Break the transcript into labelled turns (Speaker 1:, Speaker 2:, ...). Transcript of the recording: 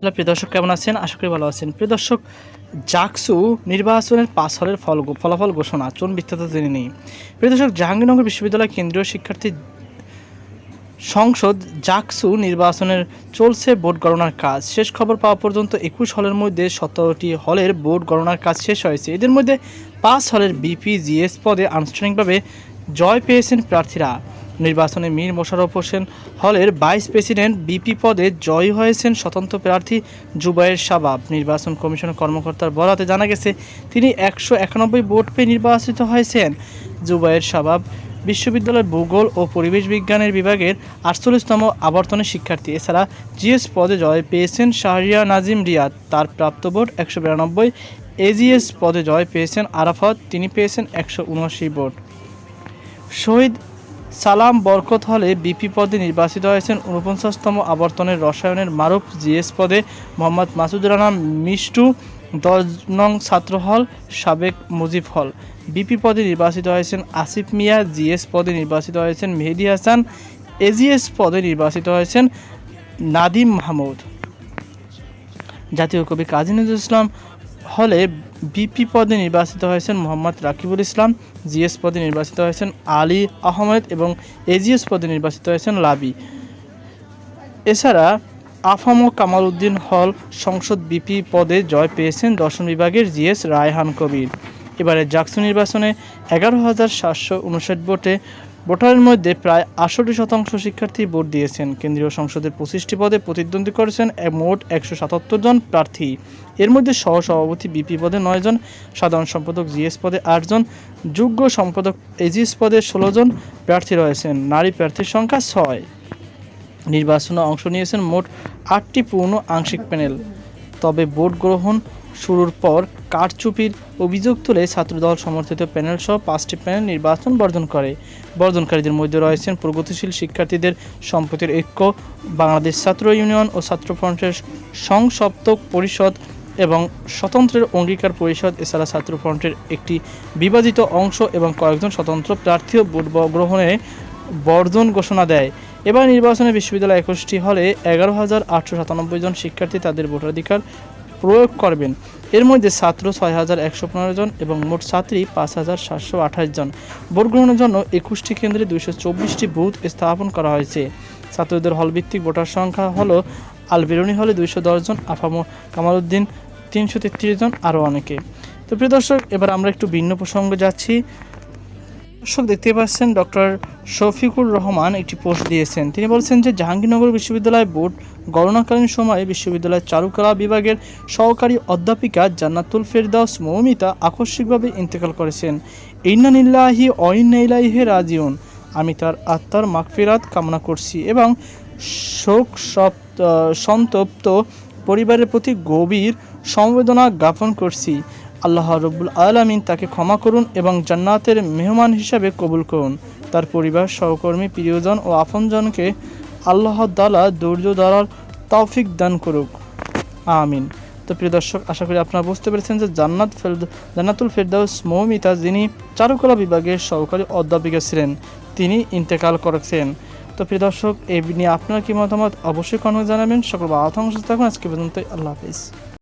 Speaker 1: Hello, প্রিয় দর্শক, কেমন আছেন? আশা করি ভালো আছেন। প্রিয় দর্শক জাকসু নির্বাচনের পাস হলের ফল ফলাফল ঘোষণা, চুন বিস্তারিত জেনে নেই। প্রিয় দর্শক, জাহাঙ্গীরনগর বিশ্ববিদ্যালয় কেন্দ্রীয় শিক্ষার্থী সংসদ জাকসু নির্বাচনের চলছে ভোট গণনার কাজ। শেষ খবর পাওয়া পর্যন্ত একুশ হলের মধ্যে সতেরোটি হলের ভোট গণনার কাজ শেষ হয়েছে। এদের মধ্যে পাঁচ হলের বিপিজিএস পদে আনুষ্ঠানিকভাবে জয় পেয়েছেন প্রার্থীরা। নির্বাচনে মীর মোশাররফ হোসেন হলের ভাইস প্রেসিডেন্ট বিপি পদে জয়ী হয়েছেন স্বতন্ত্র প্রার্থী জুবাইর শাবাব। নির্বাচন কমিশনের কর্মকর্তার বরাতে জানা গেছে, তিনি একশো একানব্বই ভোট পেয়ে নির্বাচিত হয়েছেন। জুবাইর শাবাব বিশ্ববিদ্যালয়ের ভূগোল ও পরিবেশ বিজ্ঞানের বিভাগের আটচল্লিশতম আবর্তনের শিক্ষার্থী। এছাড়া জিএস পদে জয় পেয়েছেন শাহরিয়া নাজিম রিয়াদ। তার প্রাপ্ত ভোট একশো বিরানব্বই, এজিএস পদে জয় পেয়েছেন আরাফাত। তিনি পেয়েছেন একশো উনআশি ভোট। শহীদ সালাম বরকত হলে বিপি পদে নির্বাচিত হয়েছেন উনপঞ্চাশতম আবর্তনের রসায়নের মারুফ জিএস পদে মোহাম্মদ মাসুদ রানা মিষ্টু দশ নং ছাত্র হল, সাবেক মুজিব হল। বিপি পদে নির্বাচিত হয়েছেন আসিফ মিয়া, জিএস পদে নির্বাচিত হয়েছেন মেহেদি হাসান, এজিএস পদে নির্বাচিত হয়েছেন নাদিম মাহমুদ। জাতীয় কবি কাজী নজরুল ইসলাম হলে বিপি পদে নির্বাচিত হয়েছেন মোহাম্মদ রাকিবুল ইসলাম, জিএস পদে নির্বাচিত হয়েছেন আলী আহমেদ এবং এজিএস পদে নির্বাচিত হয়েছেন লাবি। এছাড়া আফাম কামাল উদ্দিন হল সংসদ বিপি পদে জয় পেয়েছেন দর্শন বিভাগের জিএস রায়হান কবির। এবারে জাকসু নির্বাচনে এগারো হাজার সাতশো উনষাট ভোটে ভোটারের মধ্যে প্রায় আটষট্টি শতাংশ শিক্ষার্থী ভোট দিয়েছেন। কেন্দ্রীয় সংসদের পঁচিশটি পদে প্রতিদ্বন্দ্বী করেছেন মোট একশো সাতাত্তর জন প্রার্থী। এর মধ্যে সহ সভাপতি বিপি পদে নয় জন, সাধারণ সম্পাদক জিএস পদে আটজন যোগ্য সম্পাদক এজিএস পদে ষোলো জন প্রার্থী রয়েছেন। নারী প্রার্থীর সংখ্যা ছয়। নির্বাচনে অংশ নিয়েছেন মোট আটটি পূর্ণ আংশিক প্যানেল। তবে ভোট গ্রহণ শুরুর পর কারচুপির অভিযোগ তুলে ছাত্রদল সমর্থিত প্যানেল সহ পাঁচটি প্যানেল নির্বাচন বর্জন করে। বর্জনকারীদের মধ্যে রয়েছেন প্রগতিশীল শিক্ষার্থীদের সম্পত্তির ঐক্য, বাংলাদেশ ছাত্র ইউনিয়ন ও ছাত্র ফ্রন্টের সংসপ্তক পরিষদ এবং স্বতন্ত্রের অঙ্গীকার পরিষদ, এছাড়া ছাত্র ফ্রন্টের একটি বিভাজিত অংশ এবং কয়েকজন স্বতন্ত্র প্রার্থীও ভোট গ্রহণে বর্জন ঘোষণা দেয়। এবার নির্বাচনে বিশ্ববিদ্যালয় একুশটি হলে এগারো হাজার আটশো সাতানব্বই জন শিক্ষার্থী তাদের ভোটাধিকার প্রয়োগ করবেন। এর মধ্যে ছাত্র ছয় হাজার একশো পনেরো জন এবং মোট ছাত্রী পাঁচ হাজার সাতশো আঠাশ জন। ভোট গ্রহণের জন্য একুশটি কেন্দ্রে দুইশো চব্বিশটি বুথ স্থাপন করা হয়েছে। ছাত্রদের হলভিত্তিক ভোটার সংখ্যা হলো আলবেরুনি হলে দুইশো দশ জন, আফামো কামালউদ্দিন তিনশো তেত্রিশ জন, আরও অনেকে। তো প্রিয় দর্শক, এবার আমরা একটু ভিন্ন প্রসঙ্গে যাচ্ছি। দর্শক দেখতে পাচ্ছেন, ডক্টর শফিকুর রহমান একটি পোস্ট দিয়েছেন। তিনি বলছেন যে, জাহাঙ্গীরনগর বিশ্ববিদ্যালয় বোর্ড গণনাকালীন সময়ে বিশ্ববিদ্যালয়ের চারুকলা বিভাগের সহকারী অধ্যাপিকা জান্নাতুল ফেরদাউস মৌমিতা আকস্মিকভাবে ইন্তেকাল করেছেন। ইন্নানিল্লাহি অইন্নাইলাইহে রাজিউন। আমি তার আত্মার মাগফিরাত কামনা করছি এবং শোক সন্তপ্ত পরিবারের প্রতি গভীর সমবেদনা জ্ঞাপন করছি। আল্লাহ রব্বুল আলমিন তাকে ক্ষমা করুন এবং জান্নাতের মেহমান হিসাবে কবুল করুন। তার পরিবার, সহকর্মী, প্রিয়জন ও আপনজনকে আল্লাহ তালা ধৈর্য দ্বারার তৌফিক দান করুক। আমিন। তো প্রিয় দর্শক, আশা করি আপনারা বুঝতে পেরেছেন যে জান্নাত ফেরদ, জান্নাতুল ফেরদাউস মৌমিতা যিনি চারুকলা বিভাগের সহকারী অধ্যাপিকা ছিলেন, তিনি ইন্তেকাল করেছেন। তো প্রিয় দর্শক এই নিয়ে আপনার কি মতামত? অবশ্যই কমেন্ট জানাবেন। সকল বা আতঙ্ক থাকুন। আজকে পর্যন্ত আল্লাহ হাফিজ।